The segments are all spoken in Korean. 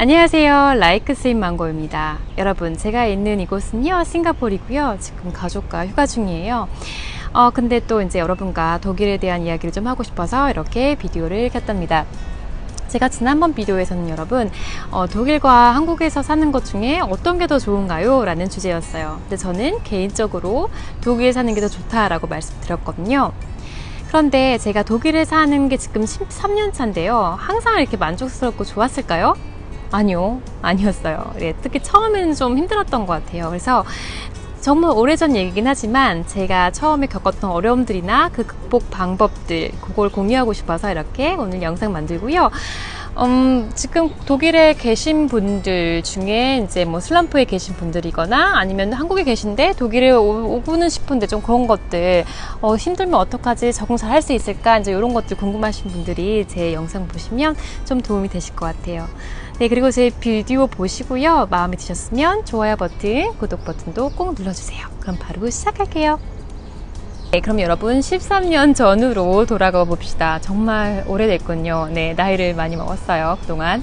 안녕하세요. 라이크 스인 망고입니다. 여러분, 제가 있는 이곳은요, 싱가포르이고요. 지금 가족과 휴가 중이에요. 어, 근데 또 이제 여러분과 독일에 대한 이야기를 좀 하고 싶어서 이렇게 비디오를 켰답니다. 제가 지난번 비디오에서는 여러분, 어, 독일과 한국에서 사는 것 중에 어떤 게 더 좋은가요? 라는 주제였어요. 근데 저는 개인적으로 독일에 사는 게 더 좋다라고 말씀드렸거든요. 그런데 제가 독일에 사는 게 지금 13년 차인데요. 항상 이렇게 만족스럽고 좋았을까요? 아니요. 아니었어요. 네, 특히 처음에는 좀 힘들었던 것 같아요. 그래서 정말 오래전 얘기긴 하지만 제가 처음에 겪었던 어려움들이나 그 극복 방법들 그걸 공유하고 싶어서 이렇게 오늘 영상 만들고요. 음, 지금 독일에 계신 분들 중에 이제 뭐 슬럼프에 계신 분들이거나 아니면 한국에 계신데 독일에 오- 오고는 싶은데 좀 그런 것들 어, 힘들면 어떡하지 적응 잘 할 수 있을까 이제 이런 것들 궁금하신 분들이 제 영상 보시면 좀 도움이 되실 것 같아요. 네, 그리고 제 비디오 보시고요. 마음에 드셨으면 좋아요 버튼, 구독 버튼도 꼭 눌러주세요. 그럼 바로 시작할게요. 네, 그럼 여러분 13년 전으로 돌아가 봅시다. 정말 오래됐군요. 네, 나이를 많이 먹었어요. 그동안.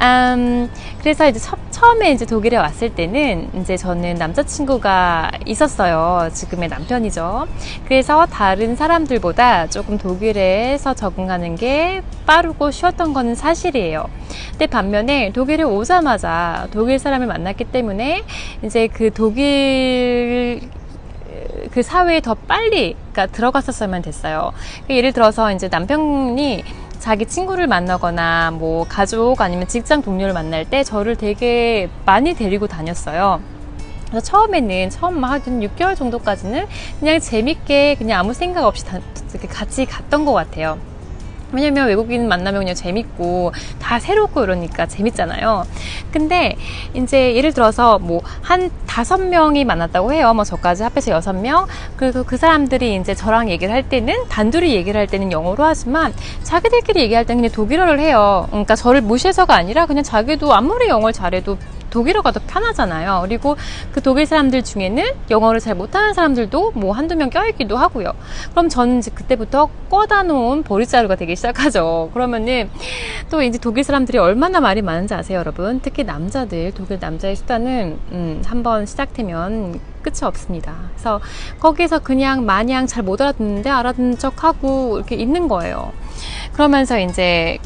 음, 그래서 이제 처, 처음에 이제 독일에 왔을 때는 이제 저는 남자친구가 있었어요. 지금의 남편이죠. 그래서 다른 사람들보다 조금 독일에서 적응하는 게 빠르고 쉬웠던 거는 사실이에요. 근데 반면에 독일에 오자마자 독일 사람을 만났기 때문에 이제 그 독일 그 사회에 더 빨리 그러니까 들어갔었으면 됐어요. 예를 들어서 이제 남편이 자기 친구를 만나거나 뭐 가족 아니면 직장 동료를 만날 때 저를 되게 많이 데리고 다녔어요. 그래서 처음에는 처음 한 6개월 정도까지는 그냥 재밌게 그냥 아무 생각 없이 다, 같이 갔던 것 같아요. 왜냐면 외국인 만나면 그냥 재밌고 다 새롭고 이러니까 재밌잖아요. 근데 이제 예를 들어서 뭐 한 다섯 명이 만났다고 해요. 뭐 저까지 합해서 여섯 명. 그리고 그 사람들이 이제 저랑 얘기를 할 때는 단둘이 얘기를 할 때는 영어로 하지만 자기들끼리 얘기할 때는 그냥 독일어를 해요. 그러니까 저를 무시해서가 아니라 그냥 자기도 아무리 영어를 잘해도 독일어가 더 편하잖아요. 그리고 그 독일 사람들 중에는 영어를 잘 못하는 사람들도 뭐 한두 명 껴있기도 하고요. 그럼 저는 이제 그때부터 꿔다 놓은 보리자루가 되기 시작하죠. 그러면은 또 이제 독일 사람들이 얼마나 말이 많은지 아세요, 여러분? 특히 남자들, 독일 남자의 수다는, 음, 한번 시작되면 끝이 없습니다. 그래서 거기서 그냥 마냥 잘 못 알아듣는데 알아듣는 척 하고 이렇게 있는 거예요. 그러면서 이제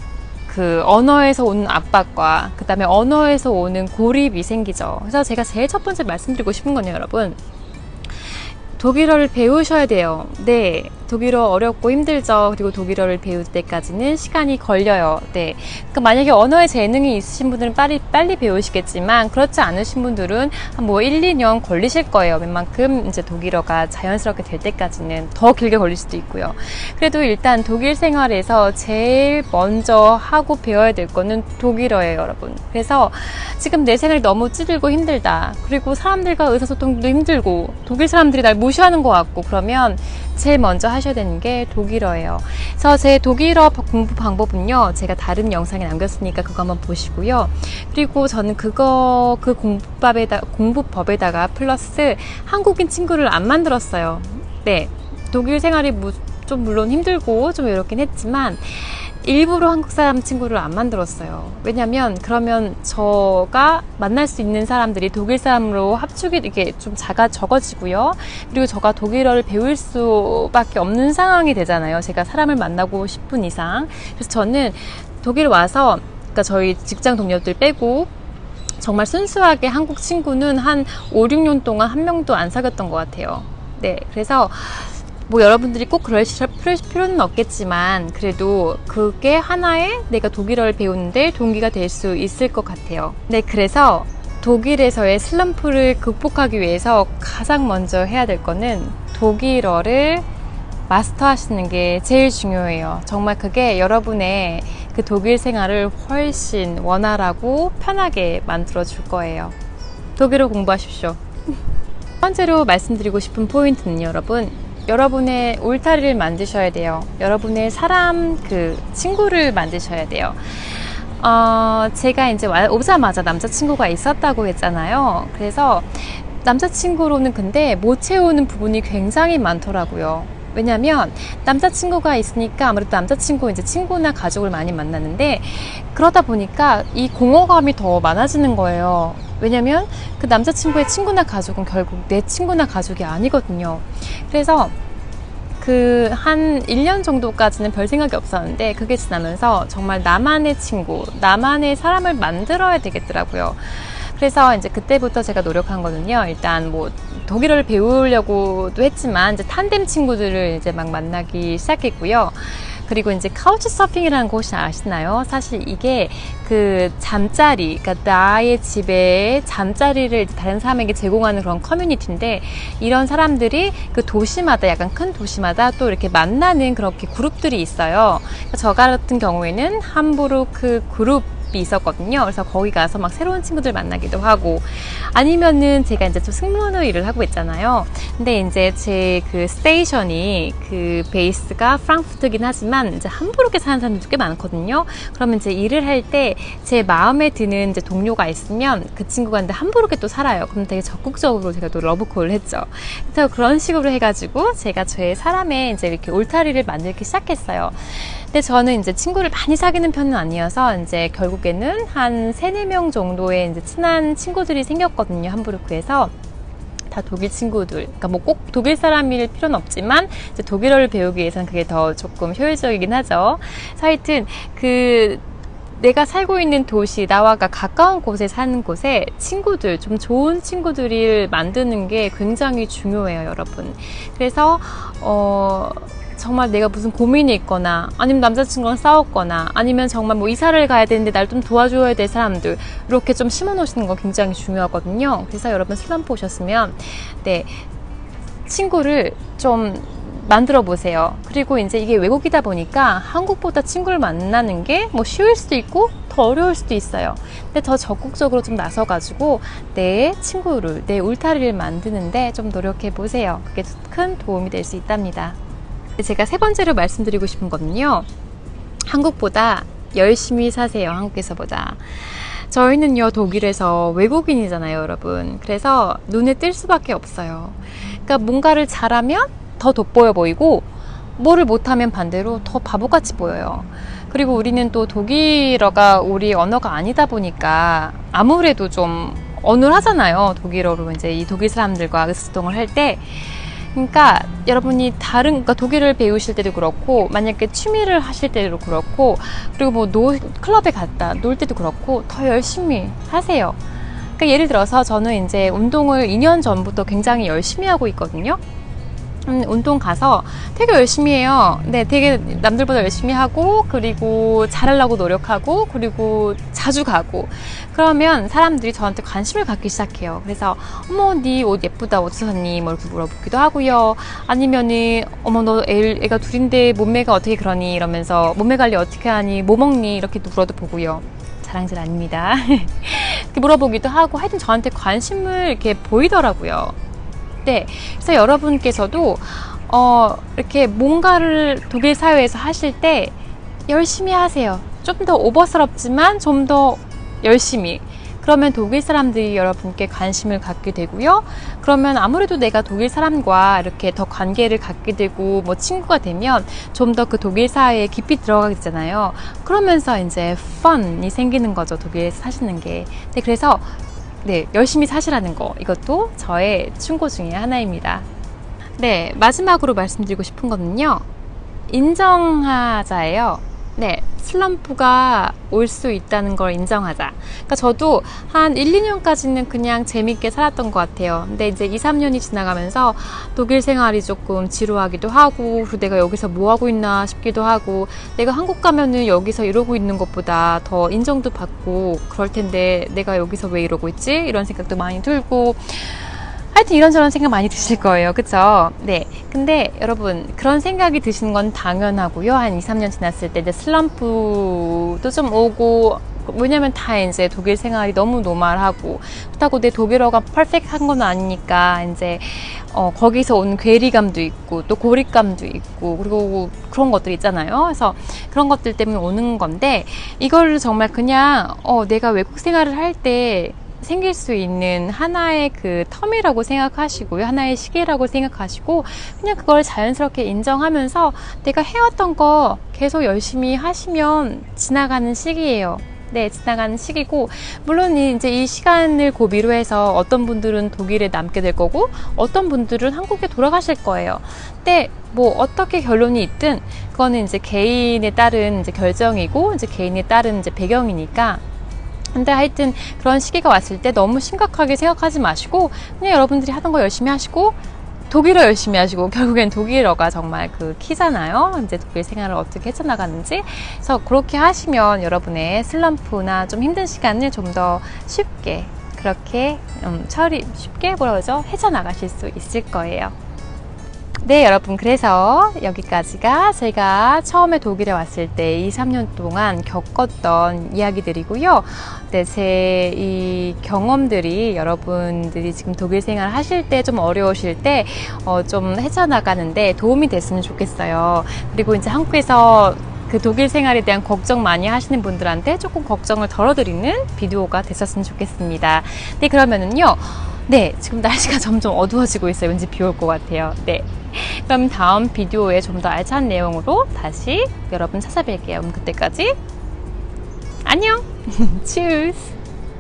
그 언어에서 오는 압박과 그 다음에 언어에서 오는 고립이 생기죠. 그래서 제가 제일 첫 번째 말씀드리고 싶은 건요, 여러분. 독일어를 배우셔야 돼요. 네. 독일어 어렵고 힘들죠. 그리고 독일어를 배울 때까지는 시간이 걸려요. 네. 그러니까 만약에 언어에 재능이 있으신 분들은 빨리, 빨리 배우시겠지만, 그렇지 않으신 분들은 한뭐 1, 2년 걸리실 거예요. 웬만큼 이제 독일어가 자연스럽게 될 때까지는 더 길게 걸릴 수도 있고요. 그래도 일단 독일 생활에서 제일 먼저 하고 배워야 될 거는 독일어예요, 여러분. 그래서 지금 내 생활이 너무 찌들고 힘들다. 그리고 사람들과 의사소통도 힘들고, 독일 사람들이 날 무시하는 것 같고, 그러면 제일 먼저 하셔야 되는 게 독일어예요. 그래서 제 독일어 공부 방법은요, 제가 다른 영상에 남겼으니까 그거 한번 보시고요. 그리고 저는 그거, 그 공부법에다, 공부법에다가 플러스 한국인 친구를 안 만들었어요. 네. 독일 생활이 무- 좀 물론 힘들고 좀 이렇긴 했지만, 일부러 한국 사람 친구를 안 만들었어요. 왜냐면 그러면 저가 만날 수 있는 사람들이 독일 사람으로 합축이 이게 좀 작아 적어지고요. 그리고 저가 독일어를 배울 수밖에 없는 상황이 되잖아요. 제가 사람을 만나고 싶은 이상. 그래서 저는 독일 와서 그러니까 저희 직장 동료들 빼고 정말 순수하게 한국 친구는 한 5, 6년 동안 한 명도 안 사귀었던 것 같아요. 네. 그래서 뭐 여러분들이 꼭 그러실 필요는 없겠지만 그래도 그게 하나의 내가 독일어를 배우는데 동기가 될 수 있을 것 같아요. 네, 그래서 독일에서의 슬럼프를 극복하기 위해서 가장 먼저 해야 될 거는 독일어를 마스터하시는 게 제일 중요해요. 정말 그게 여러분의 그 독일 생활을 훨씬 원활하고 편하게 만들어 줄 거예요. 독일어 공부하십시오. 첫 번째로 말씀드리고 싶은 포인트는 여러분, 여러분의 울타리를 만드셔야 돼요. 여러분의 사람 그 친구를 만드셔야 돼요. 어, 제가 이제 와- 오자마자 남자친구가 있었다고 했잖아요. 그래서 남자친구로는 근데 못 채우는 부분이 굉장히 많더라고요. 왜냐면 남자친구가 있으니까 아무래도 남자친구 이제 친구나 가족을 많이 만나는데 그러다 보니까 이 공허감이 더 많아지는 거예요. 왜냐면 그 남자친구의 친구나 가족은 결국 내 친구나 가족이 아니거든요. 그래서 그 한 1년 정도까지는 별 생각이 없었는데 그게 지나면서 정말 나만의 친구, 나만의 사람을 만들어야 되겠더라고요. 그래서 이제 그때부터 제가 노력한 거는요. 일단 뭐 독일어를 배우려고도 했지만 이제 탄뎀 친구들을 이제 막 만나기 시작했고요. 그리고 이제 카우치 서핑이라는 곳이 아시나요? 사실 이게 그 잠자리, 그러니까 나의 집에 잠자리를 다른 사람에게 제공하는 그런 커뮤니티인데 이런 사람들이 그 도시마다 약간 큰 도시마다 또 이렇게 만나는 그렇게 그룹들이 있어요. 그러니까 저 같은 경우에는 함부르크 그룹 이 있었거든요. 그래서 거기 가서 막 새로운 친구들 만나기도 하고 아니면은 제가 이제 좀 승무원으로 일을 하고 있잖아요. 근데 이제 제 그 스테이션이 그 베이스가 프랑크푸르트긴 하지만 이제 함부르크에 사는 사람들도 꽤 많거든요. 그러면 이제 일을 할 때 제 마음에 드는 이제 동료가 있으면 그 친구가 근데 함부르크에 또 살아요. 그럼 되게 적극적으로 제가 또 러브콜을 했죠. 그래서 그런 식으로 해가지고 제가 제 사람의 이제 이렇게 울타리를 만들기 시작했어요. 근데 저는 이제 친구를 많이 사귀는 편은 아니어서 이제 결국에는 한 세네 명 정도의 이제 친한 친구들이 생겼거든요. 함부르크에서. 다 독일 친구들. 그러니까 뭐 꼭 독일 사람일 필요는 없지만 이제 독일어를 배우기 위해서는 그게 더 조금 효율적이긴 하죠. 하여튼 그 내가 살고 있는 도시, 나와가 가까운 곳에 사는 곳에 친구들, 좀 좋은 친구들을 만드는 게 굉장히 중요해요, 여러분. 그래서, 어, 정말 내가 무슨 고민이 있거나 아니면 남자친구랑 싸웠거나 아니면 정말 뭐 이사를 가야 되는데 날 좀 도와줘야 될 사람들 이렇게 좀 심어 놓으시는 거 굉장히 중요하거든요. 그래서 여러분 슬럼프 오셨으면 네 친구를 좀 만들어 보세요. 그리고 이제 이게 외국이다 보니까 한국보다 친구를 만나는 게 뭐 쉬울 수도 있고 더 어려울 수도 있어요. 근데 더 적극적으로 좀 나서가지고 내 친구를, 내 울타리를 만드는데 좀 노력해 보세요. 그게 큰 도움이 될 수 있답니다. 제가 세 번째로 말씀드리고 싶은 거는요. 한국보다 열심히 사세요. 한국에서보다. 저희는요, 독일에서 외국인이잖아요, 여러분. 그래서 눈에 띌 수밖에 없어요. 그러니까 뭔가를 잘하면 더 돋보여 보이고, 뭐를 못하면 반대로 더 바보같이 보여요. 그리고 우리는 또 독일어가 우리 언어가 아니다 보니까 아무래도 좀 어눌하잖아요. 독일어로 이제 이 독일 사람들과 의사소통을 할 때. 그러니까 여러분이 다른 그러니까 독일을 배우실 때도 그렇고 만약에 취미를 하실 때도 그렇고 그리고 뭐 노, 클럽에 갔다 놀 때도 그렇고 더 열심히 하세요. 그러니까 예를 들어서 저는 이제 운동을 2년 전부터 굉장히 열심히 하고 있거든요. 음, 운동 가서 되게 열심히 해요. 네, 되게 남들보다 열심히 하고, 그리고 잘하려고 노력하고, 그리고 자주 가고. 그러면 사람들이 저한테 관심을 갖기 시작해요. 그래서, 어머, 네 옷 예쁘다. 어디서 샀니? 뭐 이렇게 물어보기도 하고요. 아니면은, 어머, 너 애, 애가 둘인데 몸매가 어떻게 그러니? 이러면서, 몸매 관리 어떻게 하니? 뭐 먹니? 이렇게 물어도 보고요. 자랑질 아닙니다. 물어보기도 하고, 하여튼 저한테 관심을 이렇게 보이더라고요. 때 그래서 여러분께서도 어, 이렇게 뭔가를 독일 사회에서 하실 때 열심히 하세요. 좀 더 오버스럽지만 좀 더 열심히. 그러면 독일 사람들이 여러분께 관심을 갖게 되고요. 그러면 아무래도 내가 독일 사람과 이렇게 더 관계를 갖게 되고 뭐 친구가 되면 좀 더 그 독일 사회에 깊이 들어가게 되잖아요. 그러면서 이제 펀이 생기는 거죠. 독일에서 사시는 게. 네, 그래서 네, 열심히 사시라는 거. 이것도 저의 충고 중에 하나입니다. 네, 마지막으로 말씀드리고 싶은 거는요. 인정하자예요. 네, 슬럼프가 올 수 있다는 걸 인정하자. 그러니까 저도 한 1, 2년까지는 그냥 재밌게 살았던 것 같아요. 근데 이제 2, 3년이 지나가면서 독일 생활이 조금 지루하기도 하고, 그리고 내가 여기서 뭐 하고 있나 싶기도 하고, 내가 한국 가면은 여기서 이러고 있는 것보다 더 인정도 받고 그럴 텐데 내가 여기서 왜 이러고 있지? 이런 생각도 많이 들고, 하여튼 이런저런 생각 많이 드실 거예요. 그쵸? 네. 근데 여러분, 그런 생각이 드시는 건 당연하고요. 한 2, 3년 지났을 때 이제 슬럼프도 좀 오고, 왜냐면 다 이제 독일 생활이 너무 노멀하고, 그렇다고 내 독일어가 퍼펙트한 건 아니니까, 이제, 어, 거기서 온 괴리감도 있고, 또 고립감도 있고, 그리고 그런 것들 있잖아요. 그래서 그런 것들 때문에 오는 건데, 이걸 정말 그냥, 어, 내가 외국 생활을 할 때, 생길 수 있는 하나의 그 텀이라고 생각하시고요. 하나의 시기라고 생각하시고 그냥 그걸 자연스럽게 인정하면서 내가 해왔던 거 계속 열심히 하시면 지나가는 시기예요. 네, 지나가는 시기고, 물론 이- 이제 이 시간을 고비로 해서 어떤 분들은 독일에 남게 될 거고, 어떤 분들은 한국에 돌아가실 거예요. 근데 뭐 어떻게 결론이 있든, 그거는 이제 개인에 따른 이제 결정이고, 이제 개인에 따른 이제 배경이니까, 근데 하여튼 그런 시기가 왔을 때 너무 심각하게 생각하지 마시고 그냥 여러분들이 하던 거 열심히 하시고 독일어 열심히 하시고 결국엔 독일어가 정말 그 키잖아요. 이제 독일 생활을 어떻게 헤쳐나가는지. 그래서 그렇게 하시면 여러분의 슬럼프나 좀 힘든 시간을 좀 더 쉽게 그렇게 음, 처리 쉽게 뭐라 그러죠? 헤쳐나가실 수 있을 거예요. 네, 여러분. 그래서 여기까지가 제가 처음에 독일에 왔을 때 2, 3년 동안 겪었던 이야기들이고요. 네, 제 이 경험들이 여러분들이 지금 독일 생활 하실 때 좀 어려우실 때, 어, 좀 헤쳐나가는데 도움이 됐으면 좋겠어요. 그리고 이제 한국에서 그 독일 생활에 대한 걱정 많이 하시는 분들한테 조금 걱정을 덜어드리는 비디오가 됐었으면 좋겠습니다. 네, 그러면은요. 네, 지금 날씨가 점점 어두워지고 있어요. 왠지 비 올 것 같아요. 네. 그럼 다음 비디오에 좀 더 알찬 내용으로 다시 여러분 찾아뵐게요. 그럼 그때까지 안녕! Tschüss!